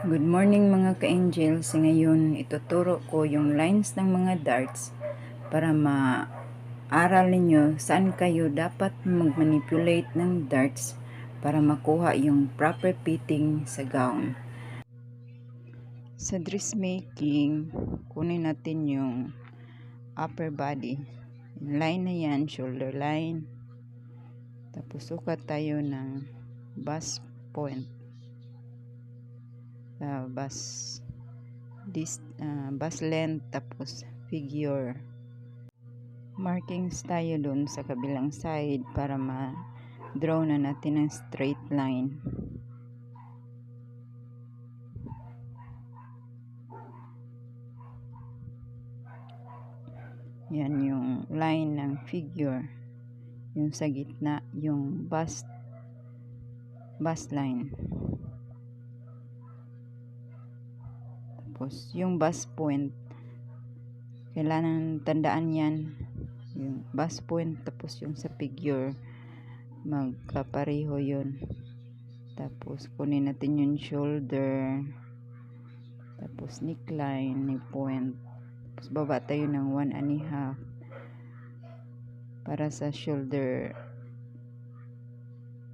Good morning mga ka-angels. Ngayon ituturo ko yung lines ng mga darts para ma-aral ninyo saan kayo dapat mag-manipulate ng darts para makuha yung proper fitting sa gown. Sa dressmaking, kunin natin yung upper body. Line na yan, shoulder line. Tapos sukat tayo ng bust point uh, bus this uh, bus length tapos figure. Markings tayo dun sa kabilang side para ma draw na natin ng straight line. Yan yung line ng figure. Yung sa gitna yung bust bust line Tapos, yung bus point, kailangan tandaan yan. Yung bus point, tapos yung sa figure, magkapareho yun. Tapos, kunin natin yung shoulder. Tapos, neckline, ni point. Tapos, baba tayo ng one and a half. Para sa shoulder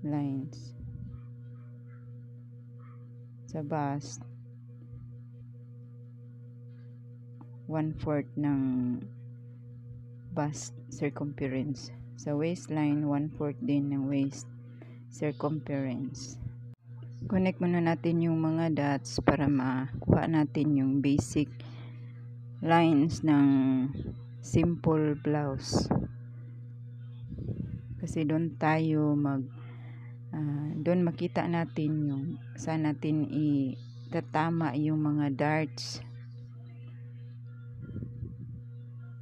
lines. Sa bust, one-fourth ng bust circumference. Sa waistline, one-fourth din ng waist circumference. Connect muna natin yung mga dots para makuha natin yung basic lines ng simple blouse. Kasi doon tayo mag uh, doon makita natin yung saan natin itatama yung mga darts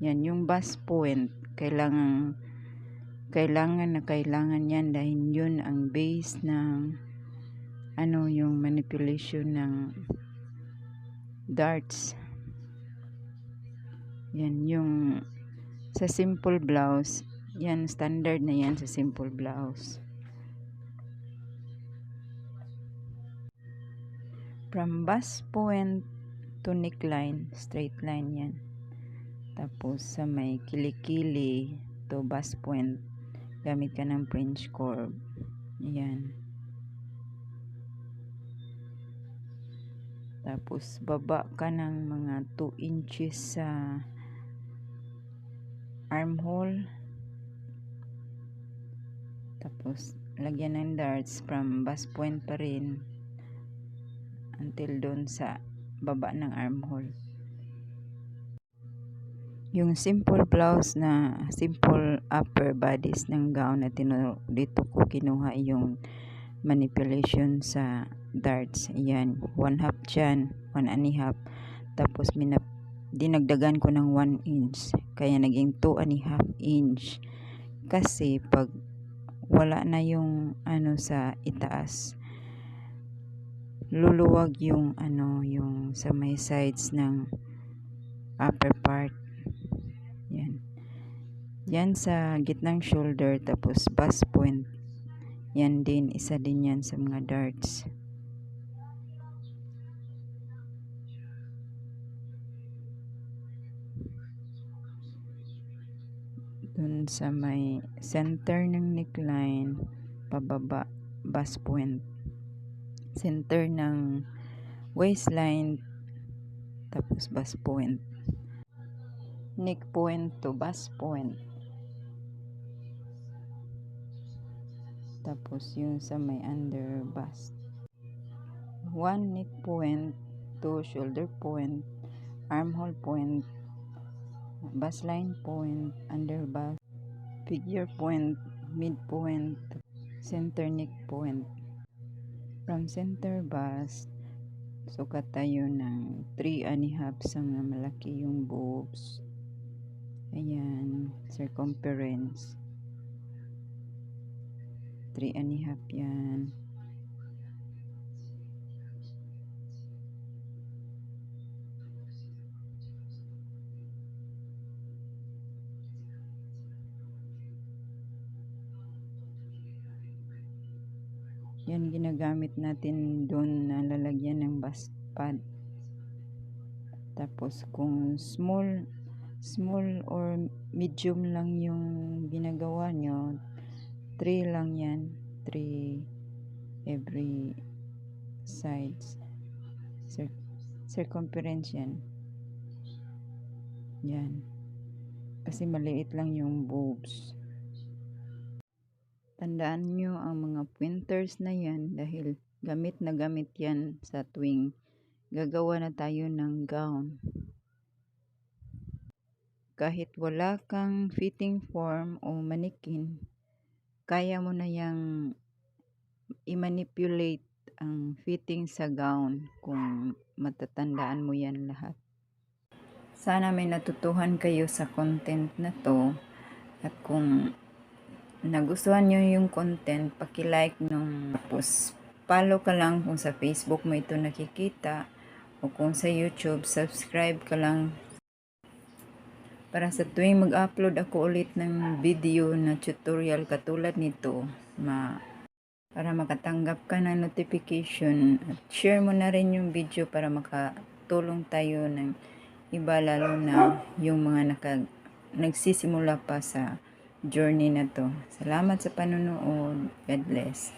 yan, yung bus point, kailangan kailangan na kailangan yan dahil yun ang base ng ano yung manipulation ng darts. Yan yung sa simple blouse, yan standard na yan sa simple blouse. From bust point to neckline, straight line yan. Tapos sa may kilikili to bus point, gamit ka ng French curve. Ayan. Tapos baba ka ng mga 2 inches sa armhole. Tapos lagyan ng darts from bus point pa rin until doon sa baba ng armhole yung simple blouse na simple upper bodies ng gown na dito ko kinuha yung manipulation sa darts. Ayan one half dyan one and a half. Tapos minap dinagdagan ko ng 1 inch kaya naging 2 and a half inch. Kasi pag wala na yung ano sa itaas luluwag yung ano yung sa may sides ng upper part yan sa gitnang shoulder tapos bust point. Yan din, isa din yan sa mga darts. Dun sa may center ng neckline, pababa, bust point. Center ng waistline, tapos bust point. Neck point to bust point. Tapos yung sa may under bust. One neck point, two shoulder point, armhole point, bust line point, under bust, figure point, mid point, center neck point. From center bust, sukat tayo ng 3 and a half sa malaki yung boobs. Ayan, circumference. 3 and a half yan. Yan ginagamit natin doon na lalagyan ng bus pad. Tapos kung small small or medium lang yung ginagawa nyo, 3 lang yan. 3 every sides. Cir- circumference yan. Yan. Kasi maliit lang yung bulbs. Tandaan nyo ang mga pointers na yan dahil gamit na gamit yan sa tuwing gagawa na tayo ng gown. Kahit wala kang fitting form o manikin, kaya mo na yang i-manipulate ang fitting sa gown kung matatandaan mo yan lahat. Sana may natutuhan kayo sa content na to at kung nagustuhan nyo yung content, paki-like nung tapos follow ka lang kung sa Facebook mo ito nakikita o kung sa YouTube, subscribe ka lang para sa tuwing mag-upload ako ulit ng video na tutorial katulad nito, ma para makatanggap ka ng notification at share mo na rin yung video para makatulong tayo ng iba lalo na yung mga naka, nagsisimula pa sa journey na to. Salamat sa panonood. God bless.